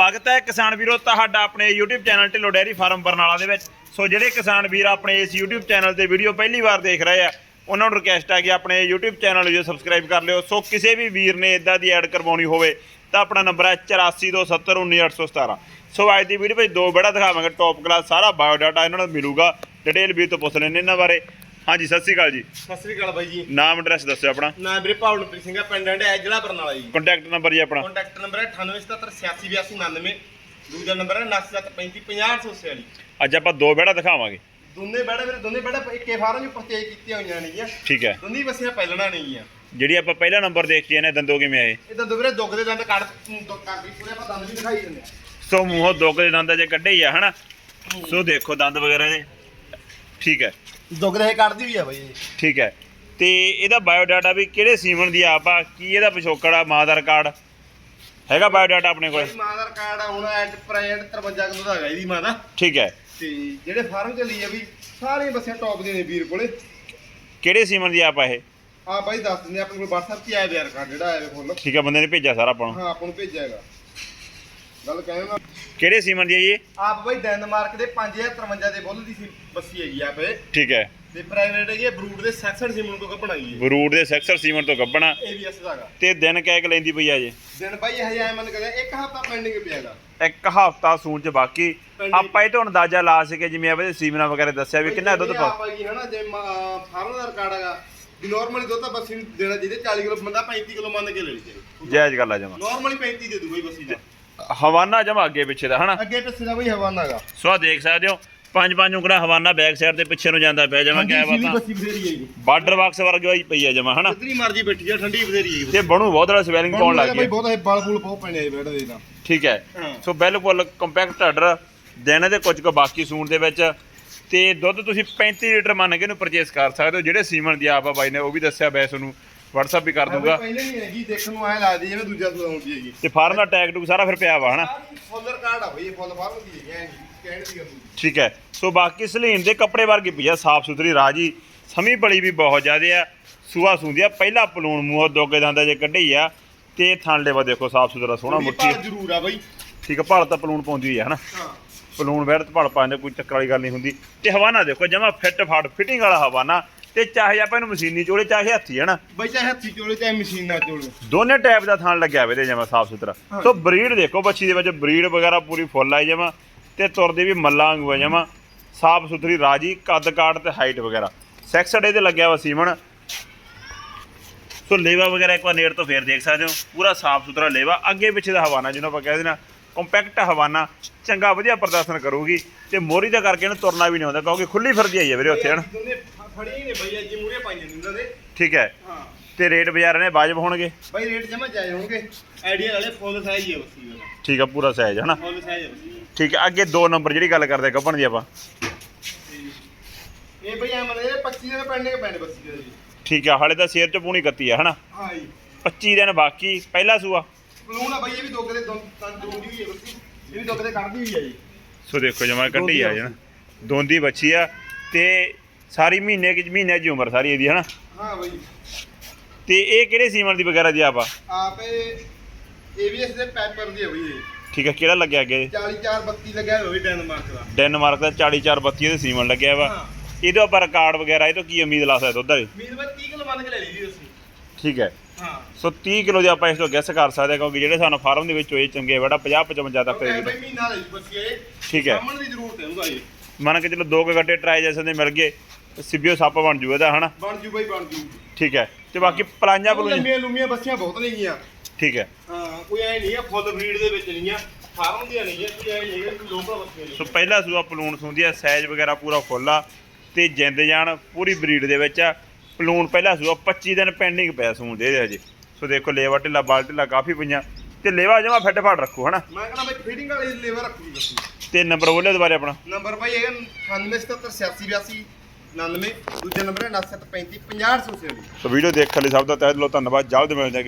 ਸਵਾਗਤ ਹੈ ਕਿਸਾਨ ਵੀਰੋ ਤੁਹਾਡਾ ਆਪਣੇ YouTube channel Dhillon dairy farm Barnala ਦੇ ਵਿੱਚ। ਸੋ ਜਿਹੜੇ ਕਿਸਾਨ ਵੀਰ ਆਪਣੇ ਇਸ YouTube ਚੈਨਲ ਤੇ ਵੀਡੀਓ ਪਹਿਲੀ ਵਾਰ ਦੇਖ ਰਹੇ ਆ, ਉਹਨਾਂ ਨੂੰ ਰਿਕਵੈਸਟ ਹੈ ਕਿ ਆਪਣੇ YouTube ਚੈਨਲ ਨੂੰ ਜੋ ਸਬਸਕ੍ਰਾਈਬ ਕਰ ਲਿਓ। ਸੋ ਕਿਸੇ ਵੀ ਵੀਰ ਨੇ ਇਦਾਂ ਦੀ ਐਡ ਕਰਵਾਉਣੀ ਹੋਵੇ, ਤਾਂ ਆਪਣਾ ਨੰਬਰ ਹੈ 8427191817 ਸੋ ਅੱਜ ਦੀ ਵੀਡੀਓ ਵਿੱਚ ਦੋ ਬੜਾ ਦਿਖਾਵਾਂਗੇ ਟੌਪ ਕਲਾਸ ਸਾਰਾ ਬਾਇਓ ਡਾਟਾ ਇਹਨਾਂ ਨੂੰ ਮਿਲੂਗਾ ਡਿਟੇਲ ਵੀਰ ਤੋਂ ਪੁੱਛ ਲੈਣੇ ਇਹਨਾਂ ਬਾਰੇ। ਹਾਂਜੀ ਸਤਿ ਸ਼੍ਰੀ ਅਕਾਲ ਜੀ। ਸਤਿ ਸ੍ਰੀ ਅਕਾਲ ਬਾਈ ਜੀ। ਨਾਮ ਐਡਰੈਸ ਦੱਸਿਓ ਆਪਣਾ। ਨਾ ਵੀਰੇ ਪਾਵਨਪ੍ਰੀਤ ਸਿੰਘ ਆ ਪਿੰਡ ਹੈ ਜ਼ਿਲ੍ਹਾ ਬਰਨਾਲਾ ਜੀ। ਕੰਟੈਕਟ ਨੰਬਰ ਜੀ ਆਪਣਾ। ਕੰਟੈਕਟ ਨੰਬਰ ਹੈ 9877868299 ਦੂਜਾ ਨੰਬਰ ਹੈ 9735500846 ਅੱਜ ਆਪਾਂ ਦੋ ਬੜਾ ਦਿਖਾਵਾਂਗੇ। ਦੋਨੇ ਬੈੜਾ ਵੀਰੇ ਦੋਨੇ ਬੈੜਾ ਇੱਕੇ ਫਾਰਮ ਚ ਪਰਚੇਜ ਕੀਤੀਆਂ ਹੋਈਆਂ ਨੇਗੀਆਂ ਠੀਕ ਹੈ। ਦੋਨੇ ਬੱਸੀਆਂ ਪਹਿਲਣਾ ਨੇਗੀਆਂ ਜਿਹੜੀ ਆਪਾਂ ਪਹਿਲਾ ਨੰਬਰ ਦੇਖ ਕੇ ਇਹਨੇ ਦੰਦੋ ਕਿਵੇਂ ਆਏ? ਇਹ ਦੰਦ ਵੀਰੇ ਦੁੱਗ ਦੇ ਦੰਦ ਕੱਢ ਵੀ ਪੂਰੇ ਆਪਾਂ ਦੰਦ ਵੀ ਦਿਖਾਈ ਦਿੰਦੇ ਆ। ਸੋ ਮੂੰਹੋਂ ਦੁੱਖ ਦੇ ਦੰਦਾਂ 'ਚ ਕੱਢੇ ਹੀ ਆ ਹਨਾ? ਸੋ ਦੇਖੋ ਦੰਦ ਵਗੈਰਾ ਦੇ। ਠੀਕ ਹੈ। ਦੁੱਗ ਦੇ ਇਹ ਕੱਢਦੀ ਵੀ ਆ ਬਾਈ। ਇਹ। ਠੀਕ ਹੈ। ਤੇ ਇਹਦਾ ਬਾਇਓ ਡਾਟਾ ਵੀ ਕਿਹੜੇ ਸੀਮਨ ਦੀ ਆਪ ਆ ਕੀ ਇਹਦਾ ਪਿਛੋਕੜ ਆ? ਮਾਂ ਦਾ ਰਿਕਾਰਡ ਹੈਗਾ ਬਾਇਓ ਡਾਟਾ ਆਪਣੇ ਕੋਲ? ਬਾਈ ਮਾਂ ਦਾ ਕਾਰਡ ਆ ਹੁਣ ਐਟ ਪ੍ਰੈਜ਼ੈਂਟ 53 ਕਿਲੋ ਦਾ ਹੈਗਾ ਇਹਦੀ ਮਾਂ ਦਾ। ਠੀਕ ਹੈ। ਤੇ ਜਿਹੜੇ ਫਾਰਮ ਚ ਲਈ ਆ ਵੀ ਸਾਰੀਆਂ ਬੱਸੀਆਂ ਟੌਪ ਦੀਆਂ ਨੇ ਵੀਰ ਕੋਲੇ। ਕਿਹੜੇ ਸੀਮਨ ਦੀ ਆਪ ਆ ਇਹ? ਆ ਬਾਈ ਦੱਸ ਦਿੰਦੇ ਆ, ਆਪਣੇ ਕੋਲ WhatsApp ਤੇ ਆਇਆ ਵਿਆਰ ਕਾਰਡ ਜਿਹੜਾ ਆਇਆ ਫੁੱਲ। ਠੀਕ ਹੈ ਬੰਦੇ ਨੇ ਭੇਜਿਆ ਸਾਰਾ ਆਪਾਂ ਨੂੰ। ਹਾਂ ਆਪਾਂ ਨੂੰ ਭੇਜਿਆ ਹੈਗਾ। ਗੱਲ ਕਹਿੰਦੇ ਨਾ। ਕਿਹੜੇ ਸੀਮਨ ਦੀ ਹੈ ਜੀ? ਇਹ? ਆਪ ਬਈ ਡੈਨਮਾਰਕ ਦੇ 5053 ਦੇ ਬੁੱਲ ਦੀ ਸੀ ਬੱਸੀ ਹੈਗੀ ਆਪ। ਇਹ ਠੀਕ ਹੈ। ਤੇ ਪ੍ਰਾਈਵੇਟ ਹੈਗੀ ਬਰੂਡ ਦੇ ਸੈਕਸਨ ਸਿਮਨ ਤੋਂ ਬਣਾਈ ਹੈ ਬਰੂਡ ਦੇ ਸੈਕਸਰ ਸੀਮਨ ਤੋਂ ਗੱਬਣਾ ਏਬੀਐਸ ਦਾਗਾ ਤੇ ਦਿਨ ਕਹਿ ਕੇ ਲੈਂਦੀ ਪਈ ਆ ਜੀ? ਦਿਨ ਬਾਈ ਹਜੇ ਮੰਨ ਕੇ ਇੱਕ ਹਫਤਾ ਪੈਂਡਿੰਗ ਪਿਆਗਾ ਇੱਕ ਹਫਤਾ ਸੂਣ ਚ ਬਾਕੀ। ਆਪਾਂ ਇਹ ਤੋਂ ਅੰਦਾਜ਼ਾ ਲਾ ਸਕੇ ਜਿਵੇਂ ਆਪਾਂ ਸੀਮਨਾ ਵਗੈਰਾ ਦੱਸਿਆ ਵੀ ਕਿੰਨਾ ਦੁੱਧ ਪਾ ਆਪ ਹੈਗੀ ਹਨਾ ਜੇ ਫਾਰਮ ਦਾ ਰਿਕਾਰਡ ਹੈਗਾ ਨਾਰਮਲੀ ਦੁੱਧ ਤਾਂ ਬੱਸੀ ਨੂੰ ਦੇਣਾ ਜਿਹਦੇ 40 ਕਿਲੋ ਬੰਦਾ 35 ਕਿਲੋ ਮੰਨ ਕੇ ਲੈ ਲਈ ਜਾਇਜ਼ ਗੱਲ ਆ ਜਮਾ। ਨਾਰਮਲੀ 35 ਦੇ ਦੂ ਬਈ ਬੱਸੀ ਦਾ। ਹਵਾਨਾ ਜਮਾ ਅੱਗੇ ਪਿੱਛੇ ਦਾ ਹਨਾ? ਅੱਗੇ ਪਿੱਛੇ ਦਾ ਬਈ ਹਵਾਨਾ ਹੈਗਾ ਸੋ ਆਹ ਦੇਖ ਸਕਦੇ ਹੋ ਪੰਜ ਪੰਜ ਉਂਗਲਾ ਹਵਾਨਾ ਬੈਕ ਸਾਈਡ ਤੇ ਪਿੱਛੇ ਨੂੰ ਜਾਂਦਾ ਪਿਆ ਜਮਾ ਕਿਆ ਬਾਤਾਂ? ਬੱਸੀ ਬਥੇਰੀ ਹੈਗੀ ਬਾਰਡਰ ਬਾਕਸ ਵਰਗਾ ਹੀ ਪਈ ਆ ਜਮਾ ਹਨਾ? ਜਿੱਤਨੀ ਮਰਜ਼ੀ ਬੈਠੀ ਜਾ ਠੰਡੀ ਬਥੇਰੀ ਹੈਗੀ ਤੇ ਬਣੂ ਬਹੁਤ ਵਾਲਾ ਸਵੈਲਿੰਗ ਪਾਉਣ ਲੱਗ ਬਈ ਗਿਆ ਬਹੁਤ ਇਹ ਬਲ ਪੈਣੇ ਆ ਬੈਠ ਦੇ ਤਾਂ। ਠੀਕ ਹੈ। ਹਾਂ। ਸੋ ਬਿਲਕੁਲ ਕੰਪੈਕਟ ਆਰਡਰ ਦਿਨ ਦੇ ਕੁਝ ਕੁ ਬਾਕੀ ਸੂਣ ਦੇ ਵਿੱਚ। ਤੇ ਦੁੱਧ ਤੁਸੀਂ 35 ਲੀਟਰ ਮੰਨ ਕੇ ਇਹਨੂੰ ਪਰਚੇਸ ਕਰ ਸਕਦੇ ਹੋ ਜਿਹੜੇ ਸੀਮਨ ਦੀ ਆਪ ਆ ਬਾਈ ਨੇ ਉਹ ਵੀ ਦੱਸਿਆ ਵੈਸ ਨੂੰ। WhatsApp ਵੀ ਕਰ ਦੂੰਗਾ। ਪਹਿਲੇ ਨਹੀਂ ਹੈਗੀ ਦੇਖਣ ਨੂੰ ਐ ਲੱਗਦੀ ਜਿਵੇਂ ਦੂਜਾ ਸੂਆ ਹੁੰਦੀ ਹੈਗੀ। ਤੇ ਫਾਰਮ ਦਾ ਟੈਗ ਟੂਗ ਸਾਰਾ ਫਿਰ ਪਿਆ ਵਾ ਹਨਾ? ਫੁੱਲਰ ਕਾਰਡ ਆ ਬਈ ਇਹ ਫੁੱਲ ਫਾਰਮ ਦੀ ਹੈਗੀ ਐ ਕਹਿਣ ਦੀ ਗੱਲ। ਠੀਕ ਹੈ। ਸੋ ਬਾਕੀ ਸਲੀਨ ਦੇ ਕੱਪੜੇ ਵਰਗੀ ਪਈ ਆ ਸਾਫ਼ ਸੁਥਰੀ ਰਾਜੀ। ਸਮੀ ਬਲੀ ਵੀ ਬਹੁਤ ਜ਼ਿਆਦੇ ਆ ਸੂਆ ਸੁੰਦੀ ਆ। ਪਹਿਲਾ ਪਲੂਣ ਮੂੰਹ ਦੋਗੇ ਦੰਦਾਂ ਜੇ ਕੱਢੀ ਆ। ਤੇ ਥਣ ਲੈਵਾ ਦੇਖੋ ਸਾਫ਼ ਸੁਥਰਾ ਸੋਹਣਾ ਮੁੱਠੀ। ਜ਼ਰੂਰ ਆ ਬਈ। ਠੀਕ ਆ ਭਲ ਤਾਂ ਪਲੂਣ ਪਾਉਂਦੀ ਹੋਈ ਆ ਹਨਾ? ਹਾਂ। ਪਲੂਣ ਵੈੜ ਤੇ ਭਲ ਪਾਉਂਦੇ ਕੋਈ ਚੱਕਰ ਵਾਲੀ ਗੱਲ ਨਹੀਂ ਹੁੰਦੀ। ਤੇ ਹਵਾਨਾ ਦੇਖੋ ਜਮਾ ਫਿੱਟ ਫਾਟ ਫਿਟਿੰਗ ਵਾਲਾ ਹਵਾਨਾ। ਤੇ ਚਾਹੇ ਆਪਾਂ ਇਹਨੂੰ ਮਸ਼ੀਨੀ ਚੋਲੇ ਚਾਹੇ ਹੱਥੀ ਹਨਾ ਬਈ ਚਾਹੇ ਹੱਥੀ ਚੋਲੇ ਚਾਹੇ ਮਸ਼ੀਨ ਚੋਲੇ। ਦੋਨੇ ਟਾਈਪ ਦਾ ਥਣ ਲੱਗਿਆ ਵੇ ਤੇ ਜਮਾ ਸਾਫ਼ ਸੁਥਰਾ। ਸੋ ਬਰੀਡ ਦੇਖੋ ਬੱਚੀ ਦੇ ਵਿੱਚ ਬਰੀਡ ਵਗੈਰਾ ਪੂਰੀ ਫੁੱਲ ਆਈ ਜਮਾ ਤੇ ਤੁਰਦੀ ਵੀ ਮੱਲਾਂ ਵਾਂਗੂ ਆ ਜਮਾ। ਸਾਫ਼ ਸੁਥਰੀ ਰਾਜੀ ਕੱਦ ਕਾਠ ਤੇ ਹਾਈਟ ਵਗੈਰਾ। ਸੈਕਸਡ ਇਹਦੇ ਲੱਗਿਆ ਵਾ ਸੀਮਨ ਸੋ ਲੇਵਾ ਵਗੈਰਾ ਇੱਕ ਵਾਰ ਨੇੜ ਤੋਂ ਫੇਰ ਦੇਖ ਸਕਦੇ ਹੋ। ਪੂਰਾ ਸਾਫ਼ ਸੁਥਰਾ ਲੇਵਾ। ਅੱਗੇ ਪਿੱਛੇ ਦਾ ਹਵਾਨਾ ਜਿਹਨੂੰ ਆਪਾਂ ਕਹਿੰਦੇ ਨਾ ਕੰਪੈਕਟ ਹਵਾਨਾ ਚੰਗਾ ਵਧੀਆ ਪ੍ਰਦਰਸ਼ਨ ਕਰੂਗੀ ਤੇ ਮੋਰੀ ਦਾ ਕਰਕੇ ਇਹਨੂੰ ਤੁਰਨਾ ਵੀ ਨਹੀਂ ਆਉਂਦਾ ਕਿਉਂਕਿ ਖੁੱਲੀ ਫਿਰਦੀ ਆਈ ਹੈ ਵੀਰੇ ਉੱਥੇ ਹਨ? ਦੋਨੇ ਫੜੀ ਹੀ ਨੇ ਬਈ ਅੱਜ ਮੂਰੇ ਪਾਈਆਂ ਨੇ ਇਹਨਾਂ ਦੇ। ਠੀਕ ਹੈ। ਹਾਂ। ਤੇ ਰੇਟ ਬਾਜ਼ਾਰ ਨੇ ਵਾਜਬ ਹੋਣਗੇ? ਬਈ ਰੇਟ ਜਮਾ ਜਾਇਜ਼ ਹੋਣਗੇ। ਆਈਡੀਆ ਵਾਲੇ ਫੁੱਲ ਸਾਈਜ਼ ਹੀ ਬੱਸੀ ਵਾਲਾ ਠੀਕ ਆ ਪੂਰਾ ਸਾਈਜ਼ ਹਨਾ? ਫੁੱਲ ਸਾਈਜ਼ ਦਾ। ਠੀਕ ਹੈ ਅੱਗੇ ਦੋ ਨੰਬਰ ਜਿਹੜੀ ਗੱਲ ਕਰਦੇ ਗੱਭਣ ਦੀ ਆਪਾਂ। ਇਹ ਬਈ ਐ ਮਨੇ 25 ਦੇ ਪੈਂਡਿੰਗ ਪੈਂਡ ਬੱਸੀ ਦੇ ਜੀ। ਠੀਕ ਆ ਹਾਲੇ ਤਾਂ ਸ਼ੇਰ ਚ ਪੂਣੀ ਕੱਤੀ ਆ ਹਨਾ? ਹਾਂ ਜੀ। 25 ਦਿਨ ਬਾਕੀ ਪਹਿਲਾ ਸੂਆ। ਬਲੂਨ ਆ ਬਈ ਇਹ ਵੀ ਦੁੱਗ ਦੇ ਦੰਦ ਦੋਂਦੀ ਹੋਈ ਹੈ ਬੱਸੀ ਇਹ ਵੀ ਦੁੱਗ ਦੇ ਕੱਢਦੀ ਹੋਈ ਹੈ ਜੀ। ਸੋ ਦੇਖੋ ਜਮਾ ਕੱਢੀ ਆ ਜਣਾ ਦੋਂਦੀ ਬੱਚੀ ਆ ਤੇ ਸਾਰੀ ਮਹੀਨੇ ਕਿ ਮਹੀਨੇ ਦੀ ਉਮਰ ਸਾਰੀ ਇਹਦੀ ਹਨਾ? ਹਾਂ ਬਈ। ਤੇ ਇਹ ਕਿਹੜੇ ਸੀਮਨ ਦੀ ਵਗੈਰਾ ਦੀ ਆਪਾਂ ਆਪੇ ਏਵੀਐਸ ਦੇ ਪੈਪਰ ਦੀ ਹੈ ਬਈ ਇਹ। ਠੀਕ ਆ ਕਿਹੜਾ ਲੱਗਿਆ ਅੱਗੇ? 44 32 ਲੱਗਿਆ ਬਈ ਡੈਨਮਾਰਕ ਦਾ। ਡੈਨਮਾਰਕ ਦਾ 4432 ਇਹਦੇ ਸੀਮਨ ਲੱਗਿਆ ਵਾ। ਹਾਂ। ਇਹਦੇ ਉੱਪਰ ਰਿਕਾਰਡ ਵਗੈਰਾ ਇਹ ਤੋਂ ਕੀ ਉਮੀਦ ਲਾ ਸਕਦੇ ਦੁੱਧ ਦੀ ਮੀਰ ਬਈ 30 ਕਿਲੋ ਮੰਨ ਕੇ ਲੈ ਲਈ ਜੀ ਅਸੀਂ ਠੀਕ ਹੈ। ਹਾਂ। ਸੋ 30 ਕਿਲੋ ਦੇ ਆਪਾਂ ਇਸ ਤੋਂ ਗੈਸ ਕਰ ਸਕਦੇ ਹਾਂ ਕਿਉਂਕਿ ਜਿਹੜੇ ਸਾਨੂੰ ਫਾਰਮ ਦੇ ਵਿੱਚ ਹੋਏ ਚੰਗੇ ਬੜਾ 50 55 ਤੱਕ ਤੇ ਦੇ ਬਈ ਮਹੀਨਾ ਲਈ ਇਹ ਠੀਕ ਹੈ। ਸਾਹਮਣ ਦੀ ਜ਼ਰੂਰਤ ਹੈ ਉਹਦਾ ਇਹ। ਮੰਨ ਕੇ ਚਲੋ ਦੋ ਕੁ ਗੱਡੇ ਟਰਾਈ ਜੈਸੇ ਦੇ ਮਿਲ ਗਏ ਸਿੱਬਿਓ ਸੱਪ ਬਣ ਜੂ ਇਹਦਾ ਹਨਾ? ਬਣ ਜੂ ਬਈ ਬਣ ਜੂ। ਠੀਕ ਹੈ। ਤੇ ਬਾਕੀ ਪਲਾਈਆਂ ਪਲੂਈਆਂ? ਲੰਮੀਆਂ ਲੰਮੀਆਂ ਬੱਸੀਆਂ ਬਹੁਤ ਨੇਗੀਆਂ। ਠੀਕ ਹੈ। ਹਾਂ ਕੋਈ ਐ ਨਹੀਂ ਆ ਫੁੱਲ ਬਰੀਡ ਦੇ ਵਿੱਚ ਨਹੀਂ ਆ ਫਾਰਮ ਦੀਆਂ ਨਹੀਂ ਆ ਕੋਈ ਐ ਨਹੀਂ ਹੈ ਕਿ ਲੋਕਲ ਬੱਸੀਆਂ ਸੋ ਪਹਿਲਾ ਸੂਆ ਪਲੂਣ ਸੁੰਦੀ ਆ ਸਾਈਜ਼ ਵਗੈਰਾ ਪੂਰਾ ਫੁੱਲ ਆ ਤੇ ਜਿੰਦ ਜਾਨ ਪੂਰੀ ਬਰੀਡ ਦੇ ਵਿੱਚ ਆ। ਪਲੂਣ ਪਹਿਲਾ ਸੂਆ 25 ਦਿਨ ਪੈਂਡਿੰਗ ਪਿਆ ਸੂਣ ਦੇ ਇਹਦੇ ਹਜੇ। ਸੋ ਦੇਖੋ ਲੇਵਾ ਢਿੱਲਾ ਬਾਲ ਢਿੱਲਾ ਕਾਫੀ ਪਈਆਂ। ਤੇ ਲੇਵਾ ਜਮਾ ਫਿੱਟ ਫਾਟ ਰੱਖੋ ਹਨਾ? ਮੈਂ ਕਹਿੰਦਾ ਬਈ ਫੀਡਿੰਗ ਵਾਲੀ ਲੇਵਰ ਰੱਖੀ ਬੱਸੀ ਤੇ ਨੰਬਰ ਬੋਲੇ ਦੁਬਾਰੇ ਆਪਣਾ। ਨੰਬਰ ਭਾਈ ਹੈਗਾ 97778682 99 ਦੂਜਾ ਨੰਬਰ ਹੈ 9735 50 ਸੋ ਵੀਡੀਓ ਦੇਖਣ ਲਈ ਸਭ ਦਾ ਤਹਿ ਦਿਲੋਂ ਧੰਨਵਾਦ। ਜਲਦ ਮਿਲਦੇ ਹਾਂ